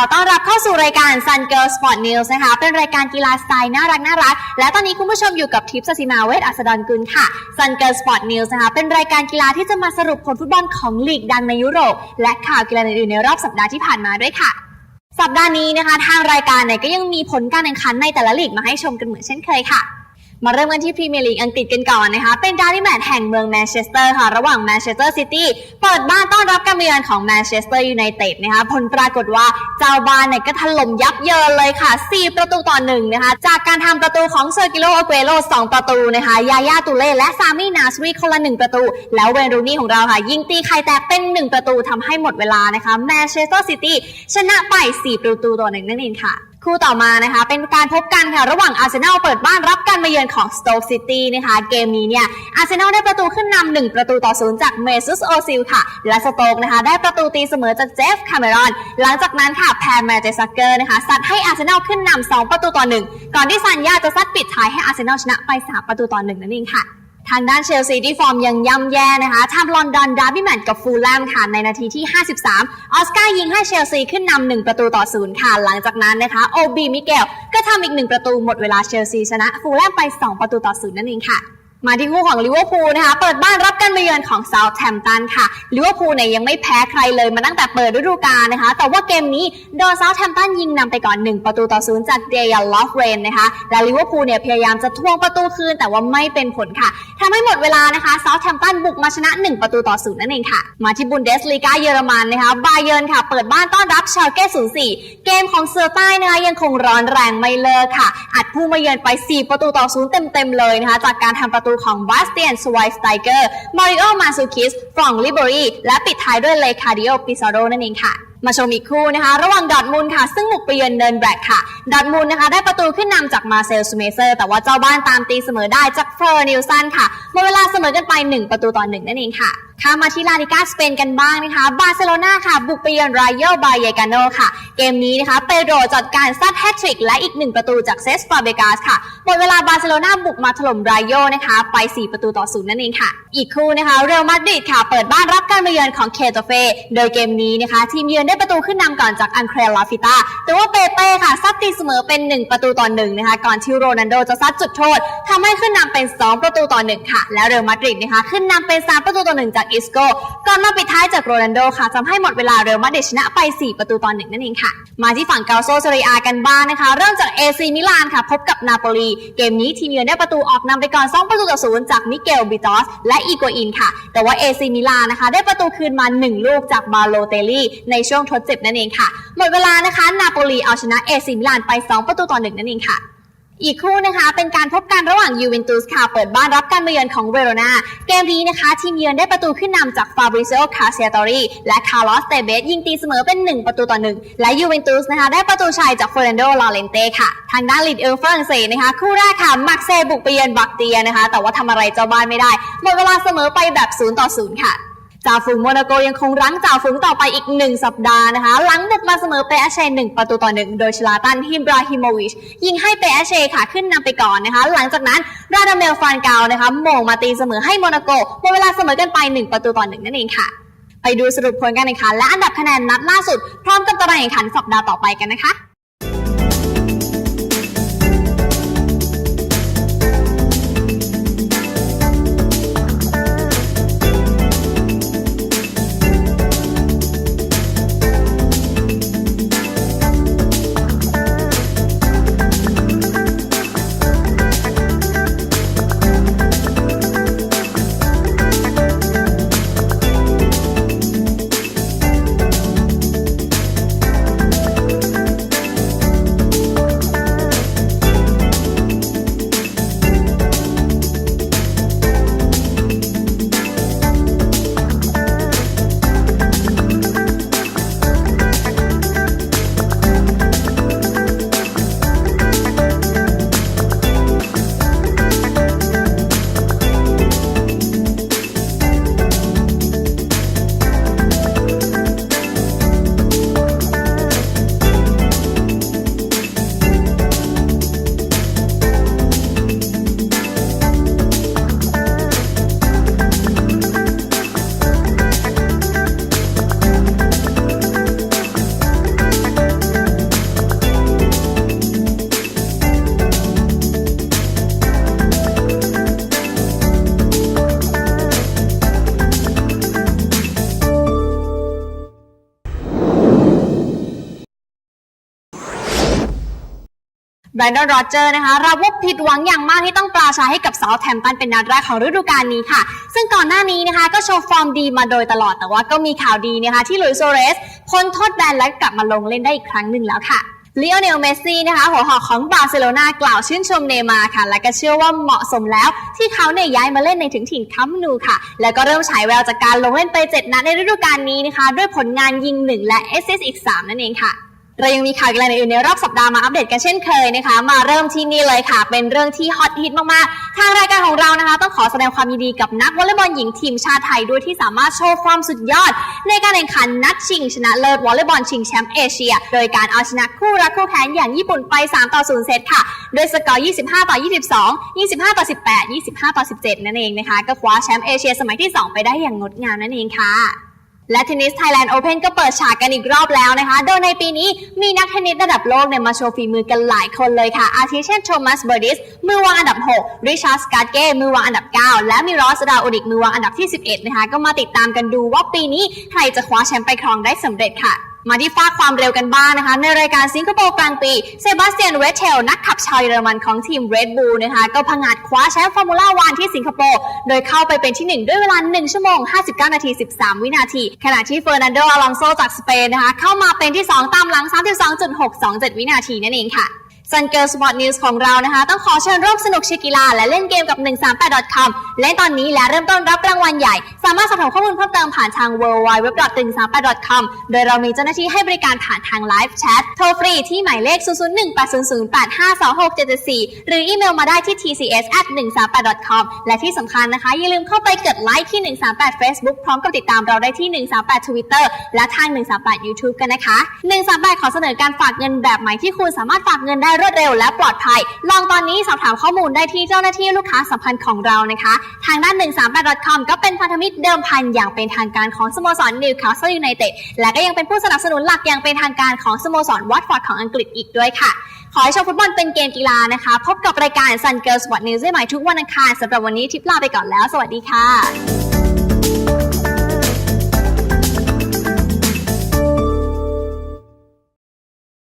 อต้อนรับเข้าสู่รายการ Sun Girl Sport News นะคะ เป็นรายการกีฬาสไตล์น่ารักน่ารัก และตอนนี้คุณผู้ชมอยู่กับทิพย์สศิมาเวทอัสดรกุลค่ะ Sun Girl Sport News นะคะ เป็นรายการกีฬาที่จะมาสรุปผลฟุตบอลของลีกดังในยุโรป และข่าวกีฬาอื่นๆในรอบสัปดาห์ที่ผ่านมาด้วยค่ะ สัปดาห์นี้นะคะ ทางรายการเนี่ยก็ยังมีผลการแข่งขันในแต่ละลีกมาให้ชมกันเหมือนเช่นเคยค่ะ มาเริ่มกันที่พรีเมียร์ลีกอังกฤษกันก่อนนะคะ เป็นดาร์บี้แมตช์แห่งเมืองแมนเชสเตอร์ค่ะ ระหว่างแมนเชสเตอร์ซิตี้เปิดบ้านต้อนรับการเยือนของแมนเชสเตอร์ยูไนเต็ดนะคะ ผลปรากฏว่าเจ้าบ้านเนี่ยก็ถล่มยับเยินเลยค่ะ 4 ประตูต่อหนึ่งนะคะ จากการทำประตูของเซอร์กิโลอเกโร2 ประตูนะคะ ยาย่าตูเล่และซามินาสวีคนละ 1 ประตู แล้วเวนรูนี่ของเราค่ะ ยิงตีไข่แตกเป็น 1 ประตูทำให้หมดเวลานะคะแมนเชสเตอร์ซิตี้ชนะไป 4 ประตูต่อหนึ่งนั่นเองค่ะคู่ต่อมานะคะเป็นการพบกันค่ะระหว่างอาร์เซนอลเปิดบ้านรับการมาเยือนของสโต๊กซิตี้นะคะเกมนี้เนี่ยอาร์เซนอลได้ประตูขึ้นนำหนึ่งประตูต่อศูนย์จากเมซุสโอซิลค่ะ และสโต๊กนะคะได้ประตูตีเสมอจากเจฟคาเมรอน หลังจากนั้นค่ะแพรแมเจซักเกอร์นะคะซัดให้อาร์เซนอลขึ้นนำสองประตูต่อหนึ่งก่อนที่ซันยาจะซัดปิดท้ายให้อาร์เซนอลชนะไปสามประตูต่อหนึ่งนั่นเองค่ะ ทางด้านเชลซีที่ฟอร์มยังย่ำแย่นะคะทำลอนดอนดาร์บี้แมตช์กับฟูลแลมค่ะในนาทีที่ 53 ออสการ์ยิงให้เชลซีขึ้นนำหนึ่งประตูต่อศูนย์ค่ะ หลังจากนั้นนะคะโอบีมิเกลก็ทำอีกหนึ่งประตูหมดเวลาเชลซีชนะฟูลแลมไป 2 ประตูต่อศูนย์นั่นเองค่ะ มาที่คู่ของลิเวอร์พูลนะคะ เปิดบ้านรับการมาเยือนของเซาท์แฮมป์ตันค่ะลิเวอร์พูลเนี่ยยังไม่แพ้ใครเลยมาตั้งแต่เปิดฤดูกาลนะคะ แต่ว่าเกมนี้โดนเซาท์แฮมป์ตันยิงนำไปก่อน 1 ประตูต่อศูนย์จากเดียลอฟเรนนะคะ และลิเวอร์พูลเนี่ยพยายามจะทวงประตูคืน แต่ว่าไม่เป็นผลค่ะทำให้หมดเวลานะคะเซาท์แฮมป์ตันบุกมาชนะ 1 ประตูต่อศูนย์นั่นเองค่ะ มาที่บุนเดสลีกาเยอรมันนะคะบาเยิร์นค่ะเปิดบ้านต้อนรับชาลเก้04เกมของเซอร์ใต้นะคะยังคงร้อนแรงไม่เลิกค่ะ อัดผู้มาเยือนไป 4 ประตูต่อศูนย์เต็มๆเลยนะคะจากการทำประตูของบาสเตียนสวายสไตเกอร์มาริโอมาซูคิสฟรองลิเบอรีและปิดท้ายด้วยเลคาดิโอปิซาโรนั่นเองค่ะมาชมอีกคู่นะคะ ระหว่างดอทมุนค่ะ ซึ่งบุกไปเยือนเนินแบล็กค่ะดอทมุนนะคะ ได้ประตูขึ้นนำจากมาเซลซูเมเซอร์ แต่ว่าเจ้าบ้านตามตีเสมอได้จากเฟอร์นิลสันค่ะหมดเวลาเสมอกันไป 1 ประตูต่อหนึ่งนั่นเองค่ะ ข้ามาที่ลาลิกาสเปนกันบ้างนะคะ บาร์เซโลนาค่ะ บุกไปเยือนไรเยลบาเยกาโนค่ะ เกมนี้นะคะ เปโดรจัดการซัดแฮตทริก และอีก1ประตูจากเซสฟาเบกาสค่ะ หมดเวลาบาร์เซโลนาบุกมาถล่มไรโยนะคะ ไป 4 ประตูต่อศูนย์นั่นเองค่ะ อีกคู่นะคะ เรอัลมาดริดค่ะ เปิดบ้านรับการมาเยือนของเคโตเฟ โดยเกมนี้นะคะ ทีมเยือนได้ประตูขึ้นนำก่อนจากอังเครลาฟิตาแต่ว่าเปเป้ค่ะซั ตีเสมอเป็น 1 ประตูต่อ1นะคะ ก่อนที่โรนัลโดจะซัดจุดโทษทำให้ขึ้นนำเป็น 2 ประตูต่อ1ค่ะ แล้วเรอัลมาดริดนะคะ ขึ้นนำเป็น 3 ประตูต่อ1จากอิสโกก่อนมาปิดท้ายจากโรนัลโดค่ะทำให้หมดเวลาเรอัลมาดริดชนะไป 4 ประตูต่อ1นั่นเองค่ะ มาที่ฝั่งเกาโซเซเรียกันบ้างนะคะ เริ่มจากเอซีมิลานค่ะพบกับนาโปลีเกมนี้ทีมเยือนได้ประตูออกนำไปก่อน 2 ประตูต่อศูนย์จากมิเกลบิตอสและอีโกอินค่ะ แต่ว่าเอซีมิลานนะคะ ได้ประตูคืนมา 1 ลูกจากบาโลเตลลี่ในช่วงทดเจ็บนั่นเองค่ะหมดเวลานะคะนาโปลีเอาชนะเอซีมิลานไป 2 ประตูต่อ1นั่นเองค่ะ อีกคู่นะคะเป็นการพบกันระหว่างยูเวนตุสค่ะเปิดบ้านรับการมาเยือนของเวโรนาเกมนี้นะคะ ทีมเยือนได้ประตูขึ้นนำจากฟาบริซิโอคาเซตอรีและคาร์ลอสเตเบสยิงตีเสมอเป็น 1 ประตูต่อ1และยูเวนตุสนะคะได้ประตูชัยจากเฟอร์นันโดลาเลนเต้ค่ะ ทางด้านลีดเอลฝรั่งเศสนะคะ คู่แรกค่ะมักเซบุกไปเยือนบักเตียนะคะ แต่ว่าทำอะไรเจ้าบ้านไม่ได้หมดเวลาเสมอไปแบบ0ต่อ0ค่ะ จ่าฝูงโมนาโกยังคงรั้งจ่าฝูงต่อไปอีกหนึ่งสัปดาห์นะคะ หลังบุกมาเสมอเปอาเช่หนึ่งประตูต่อหนึ่งโดยชลาตันฮิมบราฮิโมวิช ยิงให้เปอาเช่ค่ะขึ้นนำไปก่อนนะคะ หลังจากนั้นราดาเมลฟานกาวนะคะโมงมาตีเสมอให้โมนาโกหมดเวลาเสมอกันไป 1 ประตูต่อหนึ่งนั่นเองค่ะ ไปดูสรุปผลการแข่งขันและอันดับคะแนนนัดล่าสุด พร้อมกับตารางแข่งขันสัปดาห์ต่อไปกันนะคะ แบรนดอนโรเจอร์นะคะรับว่าผิดหวังอย่างมากที่ต้องปราชัยให้กับเซาท์แ m มป์ตันเป็นนัดแรกของฤดูกาลนี้ค่ะ ซึ่งก่อนหน้านี้นะคะก็โชว์ฟอร์มดีมาโดยตลอดแต่ว่าก็มีข่าวดีนะคะที่หลุยส์โซเรสพ้นโทษแบนและกลับมาลงเล่นได้อีกครั้งหนึ่งแล้วค่ะเล o โอเนลเมสซี่นะคะหัวหอกของบาร์เซโลนากล่าวชื่นชมเนย์มาค่ะ และก็เชื่อว่าเหมาะสมแล้ว ที่เขาเนี่ยย้ายมาเล่นในถึงถิ่นคัมป์นูค่ะ แล้วก็เริ่มฉายแววจากการลงเล่นไป 7 นัดในฤดูกาลนี้นะคะ ด้วยผลงานยิง 1 และเอสซิสอีก 3 นั่นเองค่ะ เรายังมีข่าวกีฬาอื่นในรอบสัปดาห์มาอัปเดตกันเช่นเคยนะคะ มาเริ่มที่นี่เลยค่ะ เป็นเรื่องที่ฮอตฮิตมากๆ ทางรายการของเรานะคะ ต้องขอแสดงความยินดีกับนักวอลเลย์บอลหญิงทีมชาติไทยด้วยที่สามารถโชว์ความสุดยอด ในการแข่งขันนัดชิงชนะเลิศวอลเลย์บอลชิงแชมป์เอเชีย โดยการเอาชนะคู่รักคู่แข่งอย่างญี่ปุ่นไป 3 ต่อ 0 เซตค่ะโดยสกอร์ 25 ต่อ 22 25 ต่อ 18 25 ต่อ 17 นั่นเองนะคะ ก็คว้าแชมป์เอเชียสมัยที่ 2 ไปได้อย่างงดงามนั่นเองค่ะ และเทนนิสไทยแลนด์โอเพนก็เปิดฉากกันอีกรอบแล้วนะคะ โดยในปีนี้มีนักเทนนิสระดับโลกเนี่ยมาโชว์ฝีมือกันหลายคนเลยค่ะ อาทิเช่นโทมัสเบอร์ดิส มือวางอันดับ 6 ริชาร์ดสกาเก้ มือวางอันดับ 9 และมีรอสดาอุดิกมือวางอันดับที่ 11 นะคะ ก็มาติดตามกันดูว่าปีนี้ใครจะคว้าแชมป์ไปครองได้สำเร็จค่ะ มาที่ฟากความเร็วกันบ้างนะคะ ในรายการสิงคโปร์กลางปี เซบาสเตียนเวทเทล นักขับชาวเยอรมันของทีม Red Bull นะคะ ก็ผงาดคว้าแชมป์ฟอร์มูล่าวันที่สิงคโปร์ โดยเข้าไปเป็นที่ 1 ด้วยเวลา 1 ชั่วโมง 59 นาที 13 วินาที ขณะที่เฟอร์นันโด อลองโซจากสเปนนะคะ เข้ามาเป็นที่ 2 ตามหลัง 32.627 วินาทีนั่นเองค่ะ ซันเกิร์สปอร์ตนิวส์ของเรานะคะ ต้องขอเชิญร่วมสนุกเชียร์กีฬา และเล่นเกมกับ 138.com และตอนนี้และเริ่มต้นรับรางวัลใหญ่ สามารถสอบถามข้อมูลเพิ่มเติมผ่านทาง www.138.com โดยเรามีเจ้าหน้าที่ให้บริการผ่านทางไลฟ์แชทโทรฟรีที่หมายเลข 0018008526774หรืออีเมลมาได้ที่ tcs@138.com และที่สำคัญนะคะ อย่าลืมเข้าไปกดไลค์ที่ 138 Facebook พร้อมกับติดตามเราได้ที่ 138 Twitter และทาง 138 YouTube กันนะคะ 138 ขอเสนอการฝากเงินแบบใหม่ที่คุณสามารถฝากเงินได้รวดเร็วและปลอดภัย ลองตอนนี้สอบถามข้อมูลได้ที่เจ้าหน้าที่ลูกค้าสัมพันธ์ของเรานะคะ ทางด้าน 138.com ก็เป็นพันธมิตรเดิมพันอย่างเป็นทางการของสโมสรนิวคาสเซิลยูไนเต็ดและก็ยังเป็นผู้สนับสนุนหลักอย่างเป็นทางการของสโมสรวัตฟอร์ดของอังกฤษอีกด้วยค่ะ ขอให้ชมฟุตบอลเป็นเกมกีฬานะคะ พบกับรายการ Sun Girls Sport News ได้ใหม่ทุกวันอังคารสำหรับวันนี้ทิปลาไปก่อนแล้ว สวัสดีค่ะ